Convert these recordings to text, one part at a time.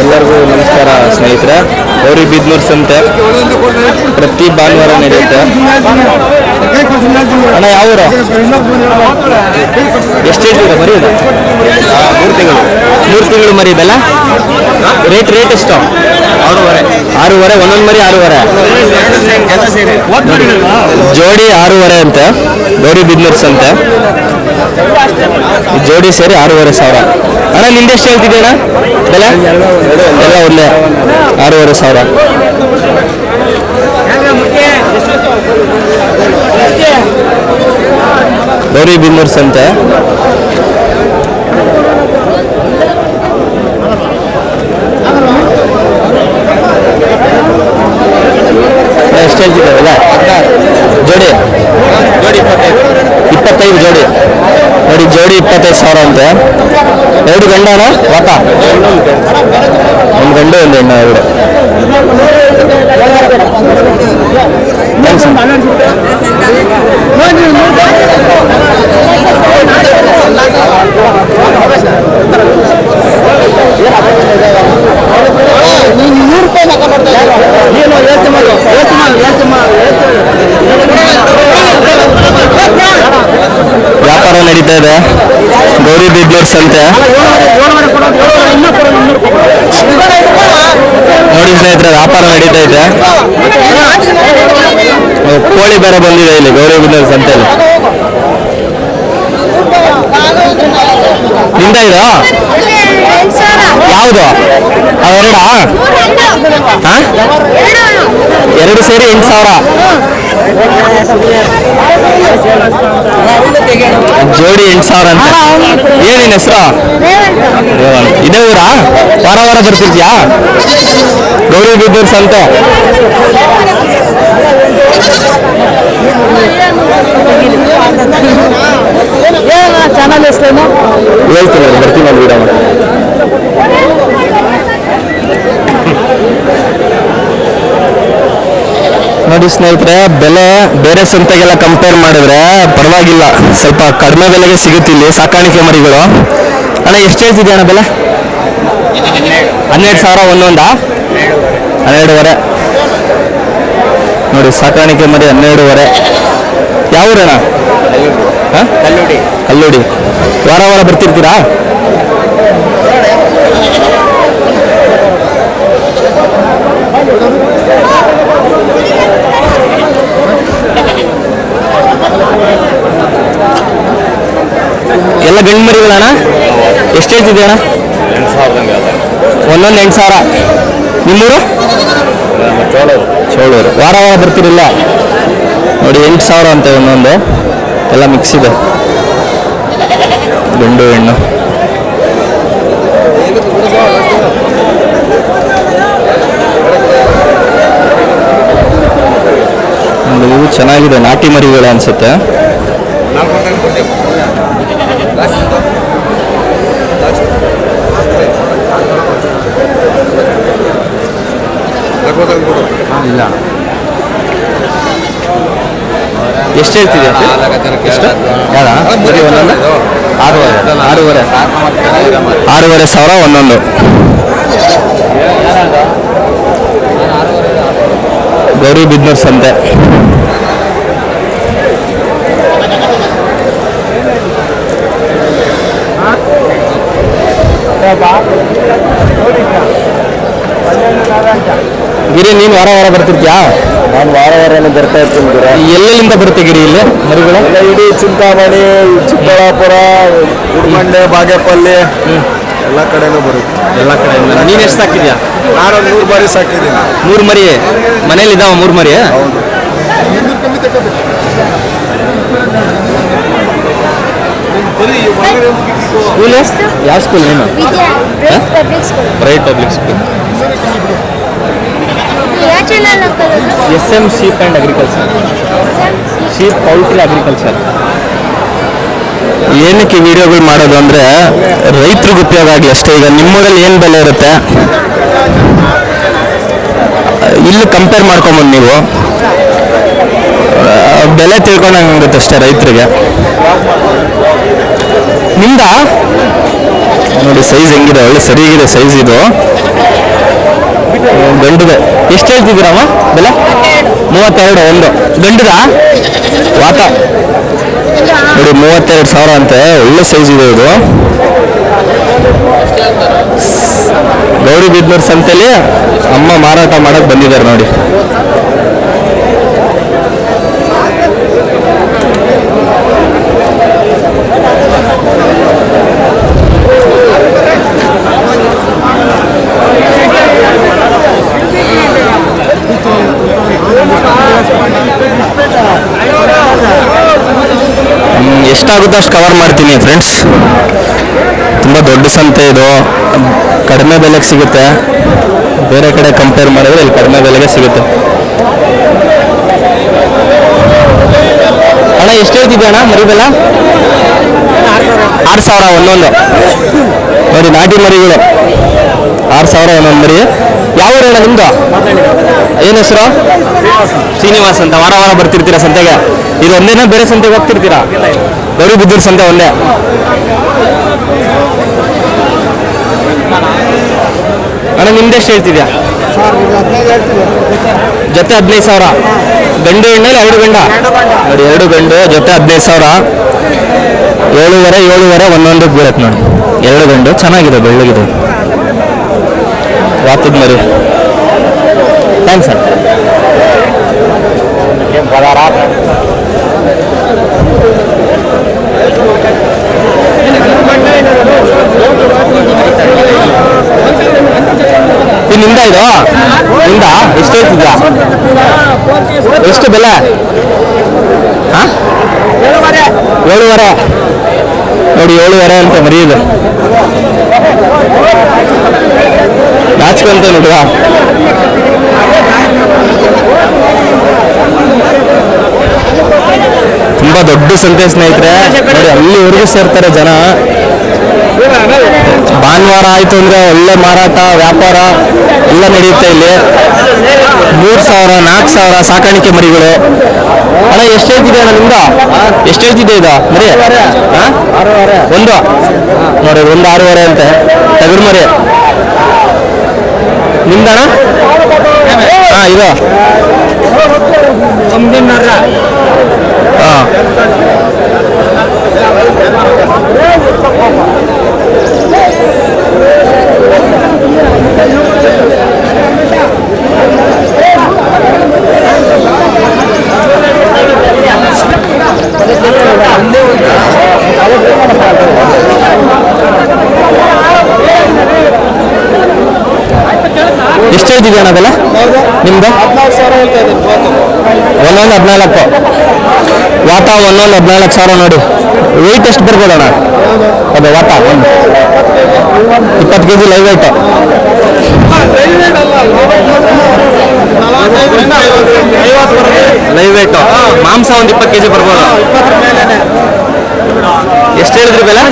ಎಲ್ಲರಿಗೂ ನಮಸ್ಕಾರ ಸ್ನೇಹಿತರೆ. ಗೌರಿ ಬಿದ್ನೂರ್ ಸಂತೆ. ಪ್ರತಿ ಭಾನುವಾರ ನಡೆಯುತ್ತೆ. ಅಣ್ಣ ಯಾವ ಊರು? ಎಷ್ಟು ಹೇಳ್ತೀರಾ? ಮರಿ ಇದು ಮೂರು ತಿಂಗಳು. ಮೂರು ತಿಂಗಳು ಮರಿ ಇದಲ್ಲ ರೇಟ್ ರೇಟ್ ಎಷ್ಟು? ಆರೂವರೆ. ಆರೂವರೆ ಒಂದೊಂದು ಮರಿ ಆರೂವರೆ. ಜೋಡಿ ಆರೂವರೆ ಅಂತೆ. ಗೌರಿ ಬಿದ್ನೂರ್ ಸಂತೆ. ಜೋಡಿ ಸೇರಿ ಆರೂವರೆ ಸಾವಿರ. ಅಣ್ಣ ನಿಂದೆಷ್ಟು ಹೇಳ್ತಿದ್ದೀಯ ಅಣ್ಣ ಬೆಲೆ? ಎಲ್ಲ ಒಂದೇ. ಆರೂವರೆ ಸಾವಿರ. ಗೌರಿ ಬಿನ್ನೂರ್ ಅಂತೆ ಎಷ್ಟು ಹೇಳ್ತಿದ್ದಾರಲ್ಲ ಜೋಡಿ. ಜೋಡಿ ಇಪ್ಪತ್ತೈದು ಜೋಡಿ. ನೋಡಿ ಜೋಡಿ ಇಪ್ಪತ್ತೈದು ಸಾವಿರ ಅಂತೆ ಎರಡು ಗಂಡನ ವಾತ ಒಂದು ಗಂಡು ಒಂದು ಹೆಣ್ಣು ಎರಡು Thanks. ನಡೀತಾ ಇದೆ. ಗೌರಿ ಬಿದ್ನೂರ್ ಸಂತೆ ನೋಡಿ ಸ್ನೇಹಿತರೆ, ವ್ಯಾಪಾರ ನಡೀತಾ ಇದೆ. ಕೋಳಿ ಬೇರೆ ಬಂದಿದೆ ಇಲ್ಲಿ, ಗೌರಿ ಬಿದ್ನೂರ್ ಸಂತೆಯಲ್ಲಿ ನಿಂದ ಇದು? ಯಾವುದು? ಅವೆರಡಾ ಎರಡು ಸೇರಿ ಎಂಟು ಸಾವಿರ. ಜೋಡಿ ಎಂಟು ಸಾವಿರ ಅಂತ. ಏನೇನು ಹೆಸರು? ರೇವಂತ್. ಇದೇ ಊರಾ? ವಾರ ವಾರ ಬರ್ತಿದ್ಯಾ? ಗೌರಿ ಬಿದ್ದೂರ್ ಸಂತೆ ಚಾನಲ್ ಹೆಸರೇನು? ಹೇಳ್ತೀನಿ ಬರ್ತೀನಿ ವಿಡಿಯೋ ಮಾಡಿ. ನೋಡಿ ಸ್ನೇಹಿತರೆ, ಬೆಲೆ ಬೇರೆ ಸಂತೆಗೆಲ್ಲ ಕಂಪೇರ್ ಮಾಡಿದ್ರೆ ಪರವಾಗಿಲ್ಲ. ಸ್ವಲ್ಪ ಕಡಿಮೆ ಬೆಲೆಗೆ ಸಿಗುತ್ತೆ ಇಲ್ಲಿ ಸಾಕಾಣಿಕೆ ಮರಿಗಳು ಅಣ್ಣ, ಎಷ್ಟು ಹೇಳ್ತಿದ್ಯಾ ಅಣ್ಣ ಬೆಲೆ? ಹನ್ನೆರಡು ಸಾವಿರ ಒಂದೊಂದಾ? ಹನ್ನೆರಡುವರೆ. ನೋಡಿ, ಸಾಕಾಣಿಕೆ ಮರಿ ಹನ್ನೆರಡುವರೆ. ಯಾವ ಊರಣ್ಣ ಹಾಂ? ಕಲ್ಲುಡಿ ಕಲ್ಲುಡಿ. ವಾರ ವಾರ ಬರ್ತಿರ್ತೀರಾ ಎಲ್ಲ ಗಂಡು ಮರಿಗಳಣ್ಣ ಎಷ್ಟು ಹೇಳ್ತಿದ್ದೆ ಅಣ್ಣ? ಒಂದೊಂದು ಎಂಟು ಸಾವಿರ. ನಿಮ್ಮೂರು? ಚೋಳೂರು. ವಾರ ವಾರ ಬರ್ತಿರಲಿಲ್ಲ ನೋಡಿ ಎಂಟು ಸಾವಿರ ಅಂತ ಒಂದೊಂದು. ಎಲ್ಲ ಮಿಕ್ಸ್ ಇದೆ. ಗಂಡು ಹೆಣ್ಣು. ಒಂದು ಇವು ಚೆನ್ನಾಗಿದೆ ನಾಟಿ ಮರಿಗಳು ಅನ್ಸುತ್ತೆ ಇಲ್ಲ ಎಷ್ಟು ಹೇಳ್ತಿದ್ಯಾ ಒಂದೊಂದು ಆರೂವರೆ ಆರೂವರೆ ಆರೂವರೆ ಸಾವಿರ ಒಂದೊಂದು ಗೌರಿ ಬಿದ್ನೂರ್ ಸಂತೆ ಗಿರಿ ನೀನು ವಾರ ವಾರ ಬರ್ತಿರ್ತೀಯಾ ನಾನು ವಾರ ವಾರ ಬರ್ತಾ ಇರ್ತೀನಿ ಗುರು. ಎಲ್ಲೆಲ್ಲಿಂದ ಬರುತ್ತೆ ಗಿರಿ ಇಲ್ಲಿ? ಮರಿಗಳು? ಎಲ್ಲ ಇಡೀ ಚಿಂತಾಮಣಿ ಚಿಕ್ಕಬಳ್ಳಾಪುರ ಗುಡ್ಮಂಡೆ ಬಾಗೇಪಲ್ಲಿ ಎಲ್ಲ ಕಡೆನೂ ಬರುತ್ತೆ. ಎಲ್ಲ ಕಡೆ ನೀನು ಎಷ್ಟು ಸಾಕಿದ್ಯಾ? ನಾನು ನೂರು ಬಾರಿ ಸಾಕಿದ್ದೀನಿ. ಮೂರು ಮರಿ? ಮನೇಲಿ ಇದಾವ ಮೂರು ಮರಿ? ಸ್ಕೂಲ್ ಯಾವ ಸ್ಕೂಲ್ ನೀನು Vidya bright public school public S M sheep and agriculture. Sheep poultry agriculture. ಏನಕ್ಕೆ ವಿಡಿಯೋಗಳು ಮಾಡೋದು ಅಂದರೆ ರೈತರಿಗೆ ಉಪಯೋಗ ಆಗಲಿ ಅಷ್ಟೇ. ಈಗ ನಿಮ್ಮೂರಲ್ಲಿ ಏನು ಬೆಲೆ ಇರುತ್ತೆ? ಇಲ್ಲಿ ಕಂಪೇರ್ ಮಾಡ್ಕೊಂಬಂದು ನೀವು. ಬೆಲೆ ತಿಳ್ಕೊಂಡಂಗಾಗುತ್ತೆ ಅಷ್ಟೇ ರೈತರಿಗೆ. ನಿಮ್ದ? ನೋಡಿ ಸೈಜ್ ಹೆಂಗಿದೆ ಒಳ್ಳೆ ಸರಿಯಾಗಿದೆ ಸೈಜ್ ಇದು. ಗಂಡುಗೆ ಎಷ್ಟು ಹೇಳ್ತಿದ್ದೀರಮ್ಮ ಬೆಲೆ? ಮೂವತ್ತೆರಡು, ಒಂದು. ಗಂಡುಗ ವಾತ. ನೋಡಿ, ಮೂವತ್ತೆರಡು ಸಾವಿರ ಅಂತೆ. ಒಳ್ಳೆ ಸೈಜ್ ಇದೆ ಇದು. ಗೌರಿಬಿದ್ನೂರು ಸಂತೆಯಲ್ಲಿ ಅಮ್ಮ ಮಾರಾಟ ಮಾಡಕ್ ಬಂದಿದ್ದಾರೆ ನೋಡಿ. ಎಷ್ಟಾಗುತ್ತೋ ಅಷ್ಟು ಕವರ್ ಮಾಡ್ತೀನಿ ಫ್ರೆಂಡ್ಸ್ ತುಂಬ ದೊಡ್ಡ ಸಂತೆ ಇದು. ಕಡಿಮೆ ಬೆಲೆಗೆ ಸಿಗುತ್ತೆ. ಬೇರೆ ಕಡೆ ಕಂಪೇರ್ ಮಾಡಿದ್ರೆ ಇಲ್ಲಿ ಕಡಿಮೆ ಬೆಲೆಗೆ ಸಿಗುತ್ತೆ. ಅಣ್ಣ, ಎಷ್ಟು ಹೇಳ್ತಿದ್ದೆ ಅಣ್ಣ ಮರಿ ಬೆಲೆ ಆರು ಸಾವಿರ, ಒಂದೊಂದು. ನೋಡಿ, ನಾಟಿ ಮರಿಗಳು. ಆರು ಸಾವಿರ, ಒಂದೊಂದು ಮರಿ. ಯಾವ ಊರು ಅಣ್ಣ ನಿಮ್ದು? ಏನು ಹೆಸರು? ಶ್ರೀನಿವಾಸ್ ಅಂತ. ವಾರ ವಾರ ಬರ್ತಿರ್ತೀರಾ ಸಂತೆಗೆ? ಇದು ಒಂದೇನ ಬೇರೆ ಸಂತೆಗೆ ಹೋಗ್ತಿರ್ತೀರಾ? ಗೌರಿಬಿದ್ದೂರು ಸಂತೆ ಒಂದೇ. ಅಣ್ಣ ನಿಮ್ದೆಷ್ಟು ಹೇಳ್ತಿದ್ಯಾ? ಜೊತೆ ಹದಿನೈದು ಸಾವಿರ. ಗಂಡು ಹೆಣ್ಣಲ್ಲಿ ಎರಡು ಗಂಡ? ನೋಡಿ, ಎರಡು ಗಂಡು, ಜೊತೆ ಹದಿನೈದು ಸಾವಿರ. ಏಳುವರೆ ಏಳುವರೆ ಒಂದೊಂದಕ್ಕೆ ಬೀಳತ್ತೆ ನೋಡಿ. ಎರಡು ಗಂಡು, ಚೆನ್ನಾಗಿದೆ, ಬೆಳ್ಳಗಿದೆ. ವಾತದ ಮರಿ. ಥ್ಯಾಂಕ್ಸ್ ಸರ್ ಇದು ನಿಂದ ಇದು? ನಿಂದ? ಎಷ್ಟು ಹೇಳ್ತಿದ್ಯಾ? ಎಷ್ಟು ಬೆಲೆ? ಏಳುವರೆ. ನೋಡಿ, ಏಳುವರೆ ಅಂತ ಮರಿಯುದು. ನಾಚ್ಕೊಂತ ನೋಡುವ. ತುಂಬಾ ದೊಡ್ಡ ಸಂತೆ ಸ್ನೇಹಿತರೆ. ನೋಡಿ, ಅಲ್ಲಿವರೆಗೂ ಸೇರ್ತಾರೆ ಜನ. ಭಾನುವಾರ ಆಯಿತು ಅಂದರೆ ಒಳ್ಳೆ ಮಾರಾಟ, ವ್ಯಾಪಾರ ಎಲ್ಲ ನಡೆಯುತ್ತೆ ಇಲ್ಲಿ. ಮೂರ್ ಸಾವಿರ, ನಾಲ್ಕು ಸಾವಿರ ಸಾಕಾಣಿಕೆ ಮರಿಗಳು. ಅಣ್ಣ ಎಷ್ಟು ಹೇಳ್ತಿದೆ ಅಣ್ಣ ನಿಮ್ದು? ಎಷ್ಟು ಹೇಳ್ತಿದೆ ಇದು? ಮರಿ? ಒಂದು. ನೋಡಿ ಒಂದು ಆರೂವರೆ ಅಂತೆ. ತಗಡು ಮರಿ. ನಿಮ್ದಣ್ಣ ಹಾ ಇದು. ಹಾ ಹೇಳ್ತಿದ್ದೆ ಅಣ್ಣ ನಿಮ್ದು? ಒಂದೊಂದು ಹದಿನಾಲ್ಕು. ವಾತ ಒಂದೊಂದು ಹದಿನಾಲ್ಕು ಸಾವಿರ ನೋಡಿ. ವೆಯ್ಟ್ ಎಷ್ಟು ಬರ್ಬೋದು ಅಣ್ಣ? ಅದು ವಾತ. ಒಂದು ಇಪ್ಪತ್ತು K G live weight live weight ಮಾಂಸ ಒಂದು ಇಪ್ಪತ್ತು ಕೆ ಜಿ ಬರ್ಬೋದು ಎಷ್ಟು ಹೇಳಿದ್ರಿ ಬೆಲೆ?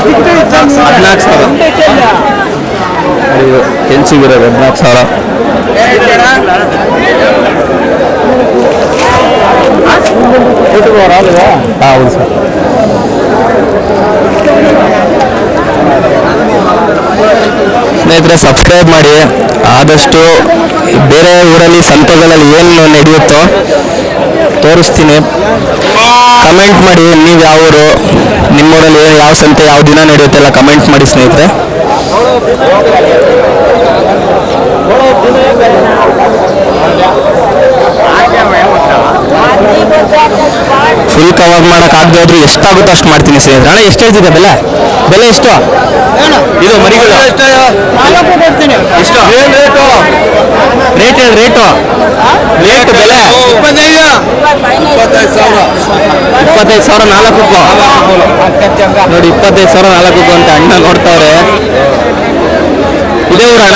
ಹದಿನಾಲ್ಕು ಸಾವಿರ. ಇದು ಕೆನ್ಸಿಗಿರೋದು ಹದಿನಾಲ್ಕು ಸಾವಿರ ಹೌದು ಸರ್. ಸ್ನೇಹಿತರೆ ಸಬ್ಸ್ಕ್ರೈಬ್ ಮಾಡಿ. ಆದಷ್ಟು ಬೇರೆ ಊರಲ್ಲಿ ಸಂತೆಗಳಲ್ಲಿ ಏನು ನಡೆಯುತ್ತೋ ತೋರಿಸ್ತೀನಿ. ಕಮೆಂಟ್ ಮಾಡಿ, ನೀವು ಯಾವ ಊರು, ನಿಮ್ಮೂರಲ್ಲಿ ಏನು ಯಾವ ಸಂತೆ, ಯಾವ ದಿನ ನಡೆಯುತ್ತೆ ಎಲ್ಲ ಕಮೆಂಟ್ ಮಾಡಿ ಸ್ನೇಹಿತರೆ ಫುಲ್ ಕವರ್ ಮಾಡಕ್ ಆಗದೆ ಹೋದ್ರು ಎಷ್ಟಾಗುತ್ತೋ ಅಷ್ಟು ಮಾಡ್ತೀನಿ ಸ್ನೇಹಿತರೆ ಅಣ್ಣ ಎಷ್ಟು ಹೇಳ್ತಿದ್ದೆ ಬೆಲೆ? ಬೆಲೆ ಎಷ್ಟು? ಇದು ಮರಿಗಳು. ಎಷ್ಟು? ರೇಟ್ ಹೇಳಿ ರೇಟು ರೇಟ್ ಬೆಲೆ? ಇಪ್ಪತ್ತೈದು ಸಾವಿರ. ಇಪ್ಪತ್ತೈದು ಸಾವಿರ ನಾಲ್ಕು ನೋಡಿ ಇಪ್ಪತ್ತೈದು ಸಾವಿರ ನಾಲ್ಕು ಅಂತ ಅಣ್ಣ ನೋಡ್ತಾವ್ರೆ. ಇದೇ ಊರಣ್ಣ?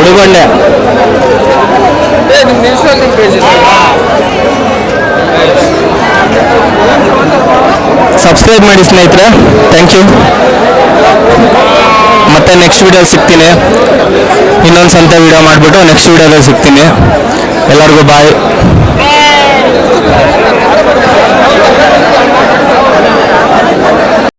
ಉಡುಗೊಂಡೆ. ಇನ್ಸ್ಟಾಗ್ರಾಮ್ ಪೇಜ್ ಸಬ್ಸ್ಕ್ರೈಬ್ ಮಾಡಿ ಸ್ನೇಹಿತರೆ. ಥ್ಯಾಂಕ್ ಯು ಮತ್ತೆ ನೆಕ್ಸ್ಟ್ ವಿಡಿಯೋ ಸಿಗ್ತೀನಿ. ಇನ್ನೊಂದು ಸಂತೆ ವಿಡಿಯೋ ಮಾಡಿಬಿಟ್ಟು ನೆಕ್ಸ್ಟ್ ವಿಡಿಯೋದಲ್ಲಿ ಸಿಗ್ತೀನಿ. ಎಲ್ಲರಿಗೂ ಬಾಯ್